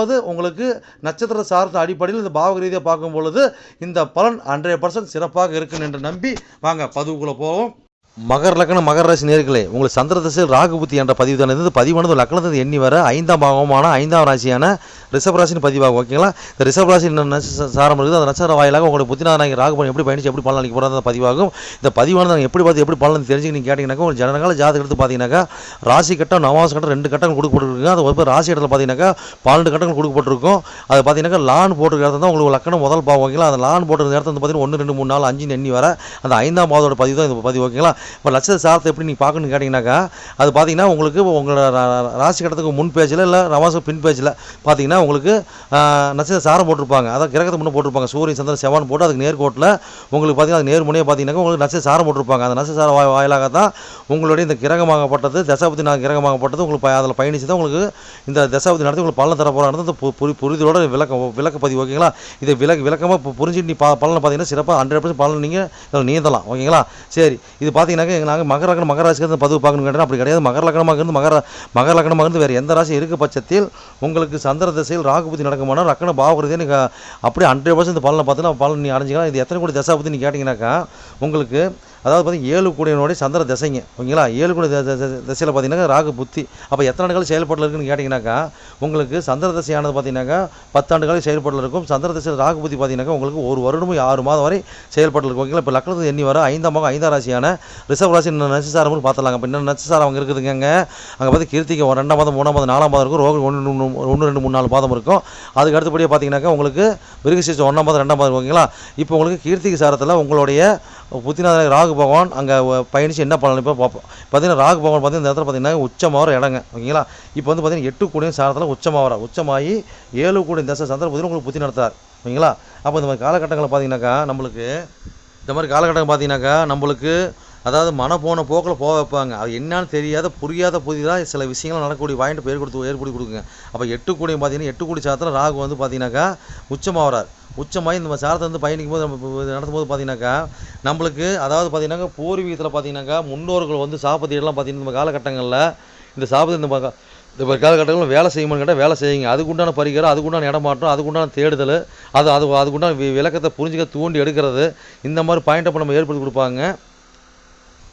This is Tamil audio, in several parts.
அதாவது உங்களுக்கு நட்சத்திர சார்ந்த அடிப்படையில் இந்த பாவக ரீதியாக பார்க்கும் பொழுது இந்த பலன் ஹண்ட்ரட் பர்சன்ட் சிறப்பாக இருக்கும் என்று நம்பி வாங்க பதிவுக்குள்ளே போவோம். மகர லக்னம் மகர ராசி நேர்களே உங்களுக்கு சந்திர திசையில் ராகு புத்தி என்ற பதிவு தானது பதிவானது லக்னத்தை எண்ணி வர ஐந்தாம் பாகமான ஐந்தாம் ராசியான ரிஷபராசின்னு பதிவாகும் ஓகேங்களா? இந்த ரிஷபராசி என்ன சாரம் இருக்குது. அந்த நட்சத்திர வாயிலாக உங்களுக்கு புத்திநாதனாகி ராகுபலன் எப்படி பயணிச்சு எப்படி பலன் அளிக்க போகிறதா பதிவாகும். இந்த பதிவானது நாங்கள் எப்படி பார்த்து எப்படி பலன் தெரிஞ்சு நீங்கள் கேட்டிங்கனாக்கா உங்கள் ஜனகால ஜாதகம் எடுத்து பார்த்தீங்கன்னாக்கா ராசி கட்டம் நவாச கட்டம் ரெண்டு கட்டங்கள் கொடுக்கப்பட்டிருக்கு அது ஒரு ராசி இடத்துல பார்த்தீங்கன்னாக்கா பன்னெண்டு கட்டங்கள் கொடுக்கப்பட்டிருக்கும். அது பார்த்தீங்கன்னாக்கா லான் போட்டிருக்க இடத்துல தான் உங்களுக்கு லக்கணம் முதல் பாவம் ஓகேங்களா? அந்த லான் போட்டிருக்க இடத்துல வந்து பார்த்தீங்கன்னா ஒன்று ரெண்டு மூணு நாலு அஞ்சு எண்ணி வர அந்த ஐந்தாம் பாவத்தோட பதிவு தான் இந்த பதிவு ஓகேங்களா? இப்போ லட்ச சாரத்தை எப்படி நீங்கள் பார்க்கணும்னு கேட்டிங்கனாக்கா அது பார்த்தீங்கன்னா உங்களுக்கு உங்களோட ரா- ராசி கட்டத்துக்கு முன் பேஜில் இல்லை நவாசம் பின் பேஜில் பார்த்தீங்கன்னா உங்களுக்கு நட்சத்திர சாரம் போட்டிருப்பாங்க. அதான் கிரகத்தை முன்னே போட்டிருப்பாங்க. சூரியன் சந்திரன் செவ்வான் போட்டு அதுக்கு நேர்கோட்டில் உங்களுக்கு பார்த்தீங்கன்னா அது நேர் பார்த்தீங்கன்னா பார்த்தீங்கன்னாக்கா உங்களுக்கு நட்சத்திர சாரம் போட்டிருப்பாங்க. அந்த நட்சத்திர சார வாய் வாயிலாக தான் உங்களுடைய இந்த கிரகமாகப்பட்டது தசாபதி நான் கிரகமாகப்பட்டது உங்களுக்கு அதில் பயணித்து தான் உங்களுக்கு இந்த தசாபதி நடத்தி உங்களுக்கு பலன் தரப்போகிறாங்க புரி புரிதலோட விளக்க விளக்க பதிவு ஓகேங்களா? இதை விளக்க விளக்கமாக புரிஞ்சுட்டு நீ பா பலனை பார்த்தீங்கன்னா சிறப்பாக ஹண்ட்ரட் பர்சன்ட் பலன் நீங்கள் இதில் நீந்தலாம். ஓகேங்களா? சரி. இது பார்த்தீங்கன்னாக்கா நாங்கள் மகர லக்னம் மகர ராசிக்கு இருந்து பதிவு பார்க்கணும் கேட்டால் அப்படி கிடையாது. மகர லக்னமாக இருந்து மகர மகர லக்னமாக இருந்து வேறு எந்த ராசி இருக்க பட்சத்தில் உங்களுக்கு சந்திர திசையில் ராகுபதி நடக்குமானா லக்ன பாவகுருதே எனக்கு அப்படியே ஹண்ட்ரட் பர்சன்ட் இந்த பலனை பார்த்தீங்கன்னா பலன் நீ அடைஞ்சிக்கலாம். இது எத்தனை கோடி தசாபதி நீ கேட்டிங்கனாக்கா உங்களுக்கு அதாவது பார்த்தீங்கன்னா ஏழு கூடியனுடைய சந்திர திசைங்க ஓகேங்களா? ஏழு கோடி திசையில் பார்த்தீங்கன்னா ராகு புத்தி. அப்போ எத்தனை நாட்கள் செயல்பாட்டில் இருக்குன்னு கேட்டிங்கனாக்கா உங்களுக்கு சந்திர திசையானது பார்த்தீங்கன்னாக்கா பத்தாண்டுகள் செயல்பாட்டில் இருக்கும். சந்திர திசையில் ராகுபதி பார்த்தீங்கன்னாக்கா உங்களுக்கு ஒரு வருடமும் ஆறு மாதம் வரை செயல்பாட்டில் இருக்கும். ஓகேங்களா? இப்போ லக்னத்து எண்ணி வர ஐந்தாம் பாகம் ஐந்தாம் ராசியான ரிசர்வ் ராசி நட்சசாரம் பார்த்துலாங்க இப்போ இன்னும் நட்சசாரம் அவங்க இருக்குதுங்க அங்கே பார்த்து கீர்த்திக்கு ஒரு ரெண்டாம் மாதம் மூணாம் மாதம் நாலாம் மாதம் இருக்கும். ரோகம் ஒன்று ஒன்று ரெண்டு மூணு நாலு மாதம் இருக்கும். அதுக்கு அடுத்தபடியாக பார்த்தீங்கன்னாக்கா உங்களுக்கு மிருகசீசம் ஒன்றாம் மாதம் ரெண்டாம் மாதம் ஓகேங்களா? இப்போ உங்களுக்கு கீர்த்திகை சாரத்தில் உங்களுடைய புத்திநாதன் ராகு பகவான் அங்கே பயணித்து என்ன பண்ணணும்? இப்போ பார்ப்போம் பார்த்தீங்கன்னா ராகு பகவான் பார்த்தீங்கன்னா இந்த இடத்துல பார்த்தீங்கன்னா உச்சமாகிற இடங்க. ஓகேங்களா? இப்போ வந்து பார்த்தீங்கன்னா எட்டு கூடிய சாரத்தில் உச்சமாகற உச்சமாகி ஏழு கூடிய தசை சந்திர புத்தி உங்களுக்கு புத்தி நடத்தார் ஓகேங்களா? அப்போ இந்த மாதிரி காலகட்டங்களில் பார்த்தீங்கன்னாக்கா நம்மளுக்கு இந்த மாதிரி காலகட்டம் பார்த்தீங்கன்னாக்கா நம்மளுக்கு அதாவது மன போன போக்கில் போக வைப்பாங்க. அது என்னன்னு தெரியாத புரியாத புதிதாக சில விஷயங்கள் நடக்கக்கூடிய வாங்கிட்டு பேர் கொடுத்து ஏற்படுத்தி கொடுக்குங்க. அப்போ எட்டு கூடியும் பார்த்தீங்கன்னா எட்டு கூடி சாரத்தில் ராகு வந்து பார்த்தீங்கன்னாக்கா உச்சமாகறார் உச்சமாகி இந்த மாதிரி சாரத்தை வந்து பயணிக்கும் போது நம்ம நடத்தும் போது பார்த்தீங்கன்னாக்கா நம்மளுக்கு அதாவது பார்த்தீங்கன்னாக்கா பூர்வீகத்தில் பார்த்தீங்கன்னாக்கா முன்னோர்கள் வந்து சாப்பத்தியெல்லாம் பார்த்தீங்கன்னா நம்ம காலகட்டங்களில் இந்த சாப்பத்தி இந்த இந்த காலகட்டங்களில் வேலை செய்யுமான்னு கேட்டால் வேலை செய்யுங்க. அதுக்குண்டான பரிகாரம் அதுக்குண்டான இடமாற்றம் அதுக்குண்டான தேடுதல் அது அது அதுக்குண்டான வி- விளக்கத்தை புரிஞ்சுக்க தூண்டி எடுக்கிறது இந்த மாதிரி பாயிண்ட் அப்போ நம்ம ஏற்படுத்தி கொடுப்பாங்க.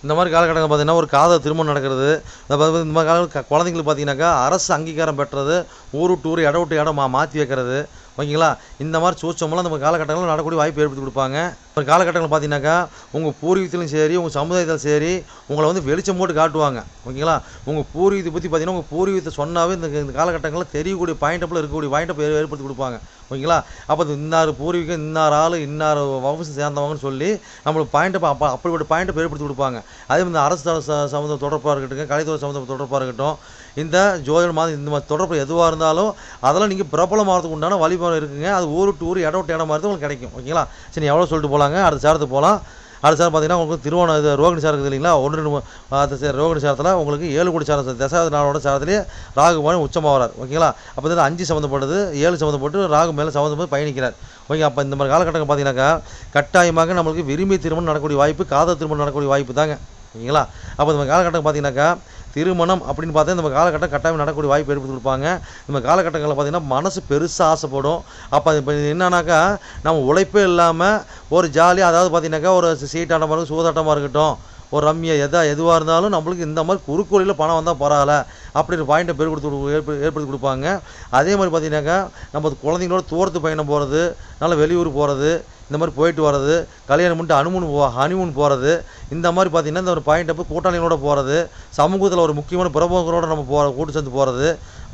இந்த மாதிரி காலகட்டங்கள் பார்த்தீங்கன்னா ஒரு காதல் திருமணம் நடக்கிறது இந்த மாதிரி இந்த கால குழந்தைங்களுக்கு பார்த்தீங்கன்னாக்கா அரசு அங்கீகாரம் பெற்றது ஊர் விட்டு ஊர் இடம் விட்டு இடம் மாற்றி வைக்கிறது ஓகேங்களா? இந்த மாதிரி சூச்சமெல்லாம் நம்ம காலகட்டங்களில் நடக்கூடிய வாய்ப்பு ஏற்படுத்தி கொடுப்பாங்க. இப்போ காலகட்டங்கள் பார்த்தீங்கன்னாக்கா உங்கள் பூர்வீகத்திலும் சரி உங்கள் சமுதாயத்திலும் சரி உங்களை வந்து வெளிச்சம் போட்டு காட்டுவாங்க. ஓகேங்களா? உங்கள் பூர்வீகத்தை பற்றி பார்த்தீங்கன்னா உங்கள் பூர்வீகத்தை சொன்னாவே இந்த இந்த காலகட்டங்களில் தெரியக்கூடிய பாயிண்டப்பில் இருக்கக்கூடிய பாயிண்ட் ஏற்படுத்தி கொடுப்பாங்க. ஓகேங்களா? அப்போ இன்னார் பூர்வீகம் இன்னார் ஆள் இன்னார் வம்சம் சேர்ந்தவங்கன்னு சொல்லி நம்மளுக்கு பாயிண்ட் அப்போ அப்படிப்பட்ட பாயிண்ட் ஏற்படுத்தி கொடுப்பாங்க. அதே மாதிரி இந்த அரசு ச- தொடர்பாக இருக்கட்டும் கலைத்துறை சம்மந்தம் தொடர்பாக இருக்கட்டும் இந்த ஜோதிட மாதம் இந்த மாதிரி தொடர்பு எதுவாக இருந்தாலும் அதெல்லாம் நீங்கள் பிரபலமாகிறதுக்கு உண்டான வழிமுறை இருக்குங்க. அது ஊர் விட்டு ஊர் இடம் விட்டு இடம் மாதிரி உங்களுக்கு கிடைக்கும். ஓகேங்களா? சரி எவ்வளோ சொல்லிட்டு போகலாங்க அடுத்த சாரத்துக்கு போகலாம் அடுத்த சாரம் பார்த்தீங்கன்னா உங்களுக்கு திருவோணம் இது ரோகிணி சாரம் இருக்குது இல்லைங்களா? ஒன்று ரெண்டு அந்த ரோகிணி சாரத்தில் உங்களுக்கு ஏழு கோடி சாரம் தசாவது நாளோட சாரத்திலே ராகு உச்சமாக வரார் ஓகேங்களா? அப்போ தான் அஞ்சு சம்மந்தப்பட்டது ஏழு சம்மந்தப்பட்டு ராகு மேலே சம்மந்தப்பட்டு பயணிக்கிறார். ஓகே அப்போ இந்த மாதிரி காலகட்டங்கள் பார்த்தீங்கன்னாக்கா கட்டாயமாக நம்மளுக்கு விரும்பி திருமணம் நடக்கக்கூடிய வாய்ப்பு காதல் திருமணம் நடக்கக்கூடிய வாய்ப்பு தாங்க. ஓகேங்களா? அப்போ இந்த மாதிரி காலகட்டம் பார்த்தீங்கன்னாக்கா திருமணம் அப்படின்னு பார்த்தா நம்ம காலகட்டம் கட்டாயம் நடக்கக்கூடிய வாய்ப்பு ஏற்படுத்தி கொடுப்பாங்க. நம்ம காலகட்டங்களில் பார்த்தீங்கன்னா மனசு பெருசாக ஆசைப்படும். அப்போ இப்போ என்னன்னாக்கா நம்ம உழைப்பே இல்லாமல் ஒரு ஜாலியாக அதாவது பார்த்தீங்கன்னாக்கா ஒரு சீட்டாட்டமாக இருக்கும் சூதாட்டமாக இருக்கட்டும். ஒரு ரம்யா எதா எதுவாக இருந்தாலும் நம்மளுக்கு இந்த மாதிரி குறுக்கோளியில் பணம் வந்தால் பரவாயில்ல. அப்படின்ற பாயிண்ட்டை பேர் கொடுத்து கொடு- ஏற்ப- ஏற்படுத்தி கொடுப்பாங்க. அதே மாதிரி பார்த்தீங்கன்னாக்கா நம்ம குழந்தைங்களோட தூரத்து பயணம் போகிறது நல்ல வெளியூர் போகிறது இந்த மாதிரி போயிட்டு வர்றது கல்யாணம் பண்ணிட்டு அனுமூன் போ ஹனிமூன் போகிறது இந்த மாதிரி பார்த்தீங்கன்னா இந்த ஒரு பாயிண்ட் அப்போ கூட்டாளிகளோட போகிறது சமூகத்தில் ஒரு முக்கியமான பிரபலங்களோட நம்ம போகிற கூட்டு சேர்ந்து போகிறது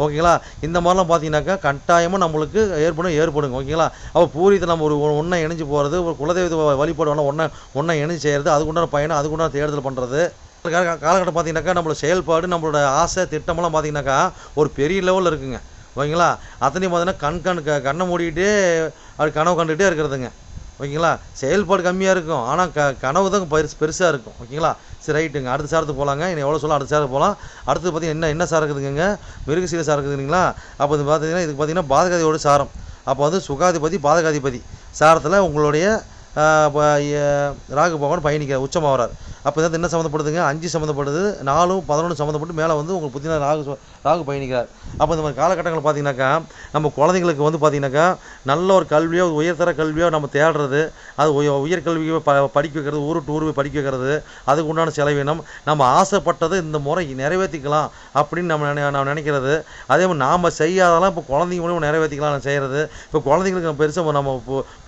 ஓகேங்களா? இந்த மாதிரிலாம் பார்த்தீங்கன்னாக்கா கட்டாயமாக நம்மளுக்கு ஏற்படும் ஏற்படுங்க. ஓகேங்களா? அப்போ பூரியத்தை நம்ம ஒரு ஒன்றை இணைஞ்சு போகிறது ஒரு குலதெய்வத்தை வழிபாடு வேணால் ஒன்றை ஒன்றை இணைஞ்சு செய்கிறது அதுக்குண்டான பயணம் அதுக்குண்டான தேர்தல் பண்ணுறது காலகட்டம் பார்த்தீங்கன்னாக்கா நம்மளோட செயல்பாடு நம்மளோட ஆசை திட்டமெல்லாம் பார்த்தீங்கன்னாக்கா ஒரு பெரிய லெவலில் இருக்குங்க. ஓகேங்களா? அத்தனையும் பார்த்தீங்கன்னா கண் கண் கண்ணை மூடிக்கிட்டே அது கனவு கண்டுகிட்டே இருக்கிறதுங்க. ஓகேங்களா? செயல்பாடு கம்மியாக இருக்கும். ஆனால் க கனவு தான் பெருசு பெருசாக இருக்கும். ஓகேங்களா? சரி ரைட்டுங்க. அடுத்த சாரத்துக்கு போகலாங்க இன்னும் எவ்வளோ சொல்ல அடுத்த சாரத்துக்கு போகலாம். அடுத்து பார்த்தீங்கன்னா என்ன என்ன சார் இருக்குதுங்க மிருகசீல சார் இருக்குதுங்களா? அப்போ இது பார்த்தீங்கன்னா இதுக்கு பார்த்தீங்கன்னா பாதகாதியோட சாரம். அப்போ வந்து சுகாதிபதி பாதகாதிபதி சாரத்தில் உங்களுடைய ராகு பகவான் பயணிக்கிறார் உச்சமாகறார் அப்போ இது என்ன சம்மந்தப்படுதுங்க? அஞ்சு சம்மந்தப்படுது நாலும் பதினொன்று சம்மந்தப்பட்டு மேலே வந்து உங்களுக்கு புத்தினா ராகு ராகு பயணிக்கிறார். அப்போ இந்த மாதிரி காலகட்டங்கள் பார்த்தீங்கன்னாக்கா நம்ம குழந்தைங்களுக்கு வந்து பார்த்தீங்கன்னாக்கா நல்ல ஒரு கல்வியோ உயர்தர கல்வியோ நம்ம தேடுறது அது உய- உயர்கல்வியோ ப படிக்க வைக்கிறது ஊரு ஊர் போய் படிக்க வைக்கிறது அதுக்கு உண்டான செலவினம் நம்ம ஆசைப்பட்டதை இந்த முறை நிறைவேற்றிக்கலாம் அப்படின்னு நம்ம நினை நான் நினைக்கிறது. அதே மாதிரி நாம் செய்யாதெல்லாம் இப்போ குழந்தைங்க மூலியமாக நிறைவேற்றிக்கலாம் செய்கிறது இப்போ குழந்தைங்களுக்கு நம்ம பெருசாக நம்ம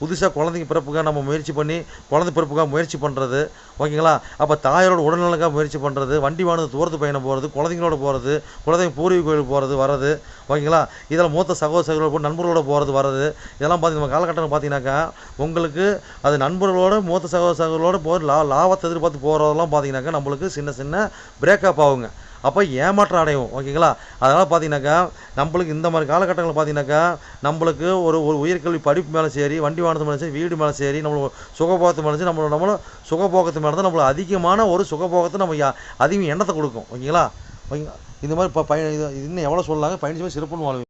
புதுசாக குழந்தைங்க பிறப்புக்காக நம்ம முயற்சி பண்ணி குழந்தை பிறப்புக்காக முயற்சி பண்ணுறது ஓகேங்களா? அப்போ தாயாரோட உடல்நலக்காக முயற்சி பண்ணுறது வண்டி வாங்கினது தூரத்து பயணம் போகிறது குழந்தைங்களோட போகிறது குழந்தைங்க பூர்வீக கோயிலுக்கு போகிறது வர்றது ஓகேங்களா? இதெல்லாம் மூத்த சகோதர சகோதரோட போய் நண்பர்களோட போகிறது வர்றது இதெல்லாம் பார்த்தீங்கன்னா காலகட்டம் பார்த்தீங்கன்னாக்கா உங்களுக்கு அது நண்பர்களோட மூத்த சகோதர சகோதரோட போய் லா லாபத்தை எதிர்பார்த்து போகிறதெல்லாம் பார்த்தீங்கன்னாக்கா நம்மளுக்கு சின்ன சின்ன பிரேக்கப் ஆகுங்க. அப்போ ஏமாற்றம் அடையும் ஓகேங்களா? அதனால் பார்த்தீங்கன்னாக்கா நம்மளுக்கு இந்த மாதிரி காலகட்டங்களில் பார்த்தீங்கன்னாக்கா நம்மளுக்கு ஒரு ஒரு உயர்கல்வி படிப்பு மேலே சரி வண்டி வாகனத்து மேலே சரி வீடு மேலே சரி நம்மளோட சுகபோகத்து மேலே சரி நம்மளோட நம்மளும் சுகபோகத்து மேலே தான் நம்மளுக்கு அதிகமான ஒரு சுகபோகத்தை நம்ம அதிகம் எண்ணத்தை கொடுக்கும் ஓகேங்களா? ஓகேங்களா இந்த மாதிரி இப்போ பயன் இது இன்னும் எவ்வளோ சொல்லலாங்க? பயணிச்சு சிறப்புன்னு வாழ்வீங்க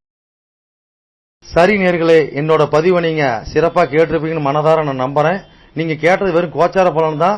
சரி நேர்களே என்னோட பதிவை நீங்கள் சிறப்பாக கேட்டிருப்பீங்கன்னு மனதார நான் நம்புகிறேன் நீங்கள் கேட்டது வெறும் கோச்சார பலன் தான்.